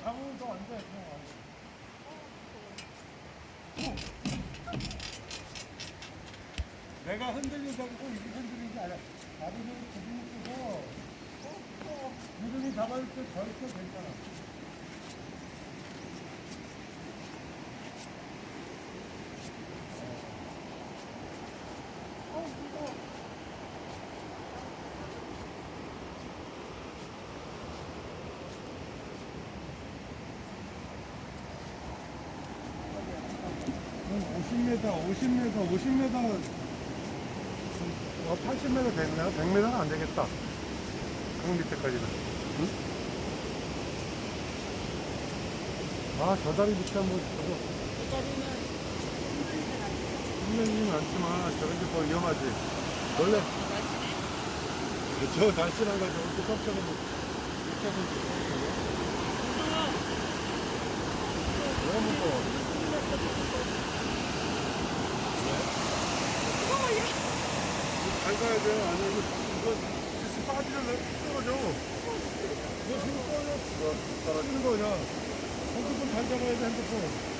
이거 잡으면 더안 돼, 그냥 안 돼. 내가 흔들린다고 꼭 이게 흔들리지 않아. 나도 좀 구름이 뜨고, 구름이 잡아줄 때 절대 괜찮아. 50m, 50m, 50m, 어, 80m 됐나? 100m는 안 되겠다. 그 밑에까지는. 응? 아, 저 다리 밑에 한번 저거. 기다리면 힘들진 않죠. 힘들지는 않지만 저런 게 더 위험하지. 원래. 저 날씨랑 가지고 또 깜짝으로 밑에서 너무 무서워. 잘 가야 돼. 아니, 이거, 이거, 지금 빠지면 왜 떨어져? 이거 지금 떨어져, 떨어지는 거야. 핸드폰 잘 잡아야 돼, 핸드폰.